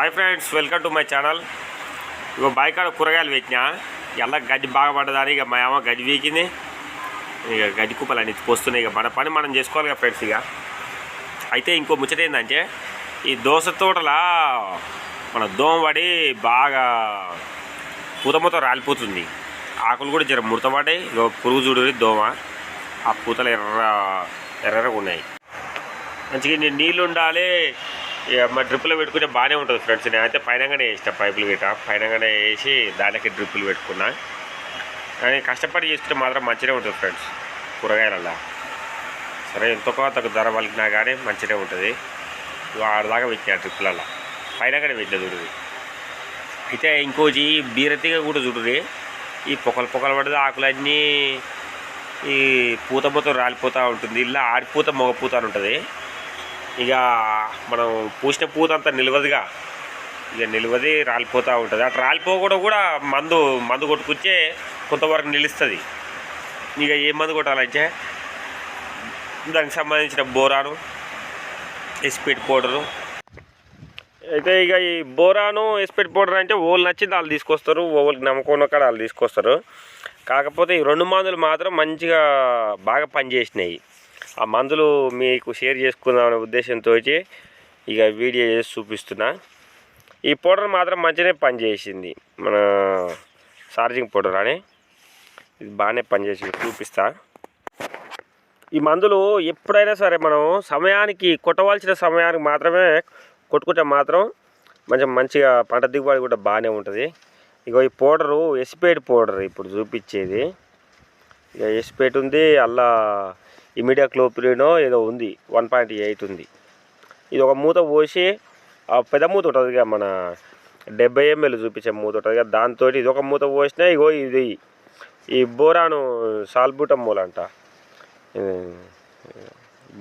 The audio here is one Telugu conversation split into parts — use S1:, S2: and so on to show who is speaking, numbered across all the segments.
S1: Hi friends welcome to my channel ఇగో బాయికాడ కూరగాయలు పెట్టినా. ఎలా గడ్డి బాగా పడ్డదని ఇక మా అమ్మ గడ్డి వీకింది ఇక గడ్డి కుప్పలు అనేది పోస్తున్నాయి. ఇక మన పని మనం చేసుకోవాలి కదా ఫ్రెండ్స్ ఇక అయితే ఇంకో ముచ్చట ఏంటంటే ఈ దోస తోటలా మన దోమ పడి బాగా పూత మొత్తం రాలిపోతుంది. ఆకులు కూడా జర ముడతపడ్డాయి ఇక పురుగు చూడు దోమ. ఆ పూతలు ఎర్ర ఎర్రగా ఉన్నాయి. మంచిగా నీళ్ళు ఉండాలి. ఇక మా డ్రిప్పులు పెట్టుకుంటే బాగానే ఉంటుంది ఫ్రెండ్స్. నేనైతే పైనగానే వేసిన పైపులు గిట్ట పైనగానే వేసి దానికి డ్రిప్పులు పెట్టుకున్నా. కానీ కష్టపడి చేస్తుంటే మాత్రం మంచిగా ఉంటుంది ఫ్రెండ్స్ కూరగాయలల్లో. సరే ఎంతో కొంత ధర పలికినా కానీ మంచిగా ఉంటుంది. ఇగో ఆడదాకా పెట్టిన డ్రిప్పులలో పైనగానే పెట్టిన చూడుది అయితే ఇంకోటి బీరతిగా కూడా చూడుది ఈ పొకలు పొకలు పడితే ఆకులన్నీ ఈ పూత మొత్తం రాలిపోతూ ఉంటుంది. ఇలా ఆడిపూత మగపూత అని ఉంటుంది. ఇక మనం పూసిన పూత అంతా నిలవదుగా. ఇక నిలవది రాలిపోతూ ఉంటుంది. అటు రాలిపోకుండా కూడా మందు మందు కొట్టుకొచ్చే కొంతవరకు నిలుస్తుంది. ఇక ఏ మందు కొట్టాలంటే దానికి సంబంధించిన బోరాను ఎస్పీడ్ పౌడరు. అయితే ఇక ఈ బోరాను ఎస్పీడ్ పౌడర్ అంటే ఓళ్ళు నచ్చింది వాళ్ళు తీసుకొస్తారు. ఓళ్ళకి నమ్మకం ఉన్న కాడ వాళ్ళు తీసుకొస్తారు. కాకపోతే ఈ రెండు మందులు మాత్రం మంచిగా బాగా పనిచేసినాయి. ఆ మందులు మీకు షేర్ చేసుకుందామనే ఉద్దేశంతో ఇక వీడియో చేసి చూపిస్తున్నా. ఈ పౌడర్ మాత్రం మంచిగానే పనిచేసింది. మన ఛార్జింగ్ పౌడర్ అని ఇది బాగానే పనిచేసింది చూపిస్తా. ఈ మందులు ఎప్పుడైనా సరే మనం సమయానికి కొట్టవలసిన సమయానికి మాత్రమే కొట్టుకుంటే మాత్రం మంచి మంచిగా పంట దిగుబడి కూడా బాగానే ఉంటుంది. ఇగో ఈ పౌడరు ఎసిపేట్ పౌడర్ ఇప్పుడు చూపించేది. ఇక ఎసిపేట్ ఉంది అలా ఇమీడియా క్లోప్రినో ఏదో ఉంది వన్ పాయింట్ ఎయిట్ ఉంది. ఇది ఒక మూత పోసి ఆ పెద్ద మూత ఉంటుంది మన డెబ్బై ఎంఎల్ చూపించే మూత ఉంటుంది కదా దాంతో ఇది ఒక మూత పోసినా ఇగో ఇది ఈ బోరాను సాల్బూటం మూలంట అంట.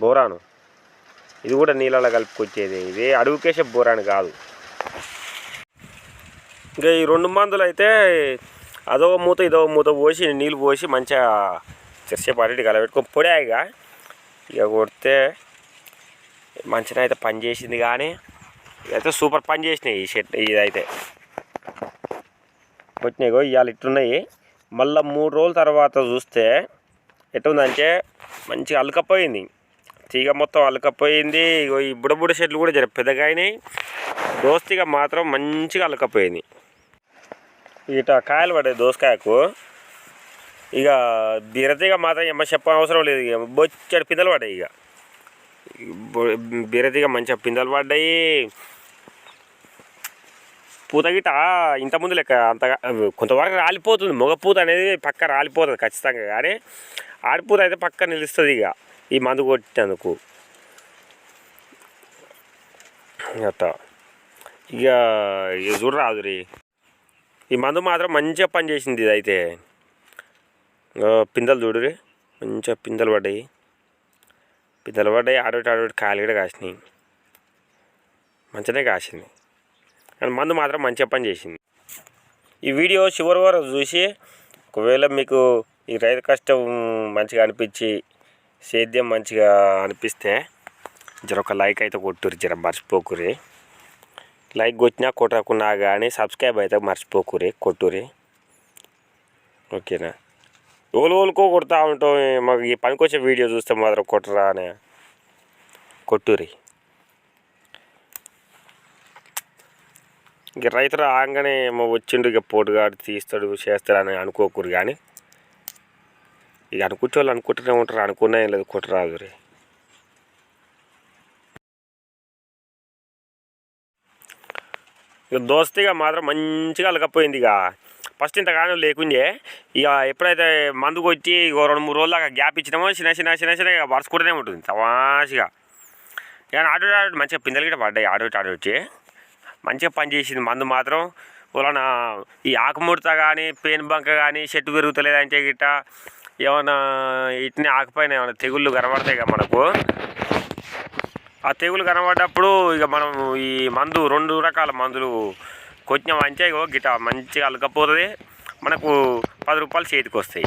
S1: బోరాను. ఇది కూడా నీళ్ళలో కలుపుకొచ్చేది. ఇది అడుగుకేసే బోరాను కాదు. ఇంకా ఈ రెండు మందులు అయితే అదో మూత ఇదో మూత పోసి నీళ్ళు పోసి మంచిగా చెరసేపు అటు కలబెట్టుకొని పొడాయిగా ఇక. కొడితే మంచిగా అయితే పని చేసింది కానీ ఇదైతే సూపర్ పని చేసినాయి ఈ షర్ట్ ఇదైతే. వచ్చినాయిగో ఇవాళ ఇట్లున్నాయి. మళ్ళీ మూడు రోజుల తర్వాత చూస్తే ఎట్టుందంటే మంచిగా అలకపోయింది తీగ మొత్తం అలకపోయింది ఇగో ఈ బుడబుడ చెట్లు కూడా జర పెద్దగా అయినాయి. దోస్తిగా మాత్రం మంచిగా అలకపోయింది ఇట కాయలు పడే దోసకాయకు. ఇక బీరతీగ మాత్రం ఎమ్మ చెప్పని అవసరం లేదు ఇక. బొచ్చడి పిందలు పడ్డాయి ఇక. బీరతిగా మంచిగా పిందలు పడ్డాయి. పూత గిట ఇంతకుముందు లెక్క అంతగా కొంతవరకు రాలిపోతుంది. మగ పూత అనేది పక్క రాలిపోతుంది ఖచ్చితంగా. కానీ ఆడిపూత అయితే పక్క నిలుస్తుంది ఇక. ఈ మందు కొట్టినందుకు. అట్ట ఇక ఇక ఈ మందు మాత్రం మంచిగా పనిచేసింది ఇది అయితే పిందెలు చూడురే మంచిగా పిందెలు పడ్డాయి. పిందెలు పడ్డాయి ఆడోటి ఆడోటి కాయలు కూడా కాసినాయి. మంచిగానే కాసింది. కానీ మందు మాత్రం మంచిగా పని చేసింది. ఈ వీడియో చివరి వరకు చూసి ఒకవేళ మీకు ఈ రైతు కష్టం మంచిగా అనిపించి సేద్యం మంచిగా అనిపిస్తే జర ఒక లైక్ అయితే కొట్టురు జర మర్చిపోకురి లైక్ కొట్టినా కొట్టకున్నా కానీ సబ్స్క్రైబ్ అయితే మర్చిపోకురి కొట్టురి ఓకేనా? ఓలుకో కొడతా ఉంటాం మాకు ఈ పనికొచ్చే వీడియో చూస్తే మాత్రం కొట్టరా అని. కొట్టురి. ఇక రైతు రాగానే వచ్చిండు ఇక పోటుగాడు తీస్తాడు చేస్తాడు అని అనుకోకూరు కానీ ఇక అనుకుంటే వాళ్ళు అనుకుంటూనే ఉంటారు అనుకున్నా ఏం లేదు కొట్టరాదు రే ఇక దోస్తిగా మాత్రం మంచిగా అలకపోయింది ఇక. ఫస్ట్ ఇంతగానో లేకుండే ఇక ఎప్పుడైతే మందుకు వచ్చి ఇక రెండు మూడు రోజులు దాకా గ్యాప్ ఇచ్చినామో చిన్న చిన్న చిన్న చిన్న ఇక వరుసకుంటూనే ఉంటుంది తమాషగా ఇక ఆడు ఆడు మంచిగా పిందెలు గిట్ట పడ్డాయి ఆడోటి ఆడొచ్చి మంచిగా పనిచేసింది మందు మాత్రం. వలన ఈ ఆకుముడత కానీ పెయిన్ బంక కానీ చెట్టు పెరుగుతలేదంటే గిట్ట ఏమైనా ఇట్ని ఆకుపైన ఏమైనా తెగుళ్ళు కనబడతాయి కదా మనకు. ఆ తెగులు కనబడ్డప్పుడు ఇక మనం ఈ మందు రెండు రకాల మందులు కొట్టినామంటే ఇగో గిట మంచిగా అలకపోతుంది మనకు పది రూపాయలు చేతికి వస్తాయి